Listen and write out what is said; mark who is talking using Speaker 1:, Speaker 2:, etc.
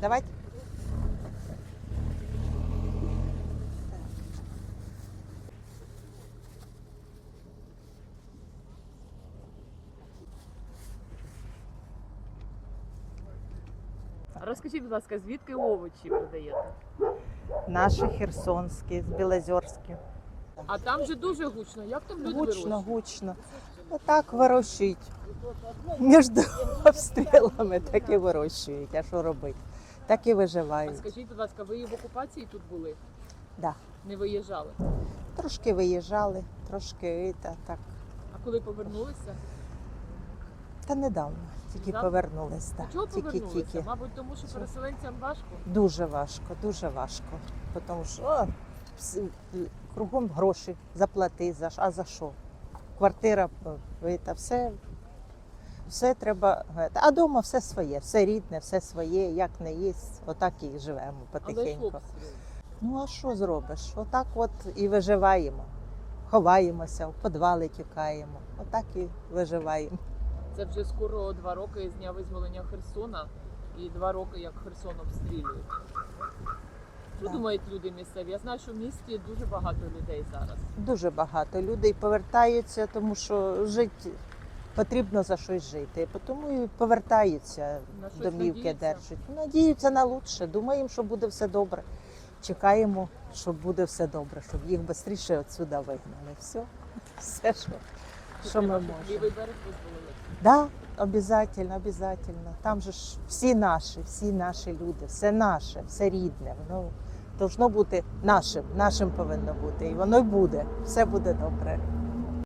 Speaker 1: Давайте.
Speaker 2: Розкажіть, будь ласка, звідки овочі продаєте?
Speaker 1: Наші херсонські, з Білозерські.
Speaker 2: А там же дуже гучно. Як там люди
Speaker 1: Гучно,
Speaker 2: вирощують?
Speaker 1: гучно. Отак вирощують. Між обстрілами так і вирощують. А що робити? Так і
Speaker 2: А скажіть, будь ласка, ви і в окупації тут були?
Speaker 1: Да.
Speaker 2: Не виїжджали?
Speaker 1: Трошки виїжджали, трошки та, так.
Speaker 2: А коли повернулися?
Speaker 1: Та недавно, тільки
Speaker 2: Недавно?
Speaker 1: повернулись.
Speaker 2: Чого
Speaker 1: Тільки,
Speaker 2: повернулися?
Speaker 1: тільки.
Speaker 2: Мабуть, тому що переселенцям важко.
Speaker 1: Дуже важко, дуже важко. Тому що о, кругом гроші заплати, за а за що? Квартира е, та все, все треба. А вдома все своє, все рідне, все своє, як не є, отак і живемо потихеньку. Ну а що зробиш? Отак от і виживаємо. Ховаємося, в підвали тікаємо. Отак і виживаємо.
Speaker 2: Це вже скоро два роки з дня визволення Херсона і два роки, як Херсон обстрілюють. Що думають люди місцеві? Я знаю, що в місті дуже багато людей зараз.
Speaker 1: Дуже багато людей повертаються, тому що жити потрібно за щось жити. Тому і повертаються,
Speaker 2: На
Speaker 1: домівки
Speaker 2: надіються?
Speaker 1: держать. Надіються на лучше. Думаємо, що буде все добре. Чекаємо, що буде все добре, щоб їх швидше відсюди вигнали. Все, все, що, що ми можемо.
Speaker 2: Лівий берег
Speaker 1: обязательно, обязательно. Там же ж всі наші, всі наші люди, все наше, все рідне. Воно должно бути нашим, нашим повинно бути. І воно й буде. Все буде добре.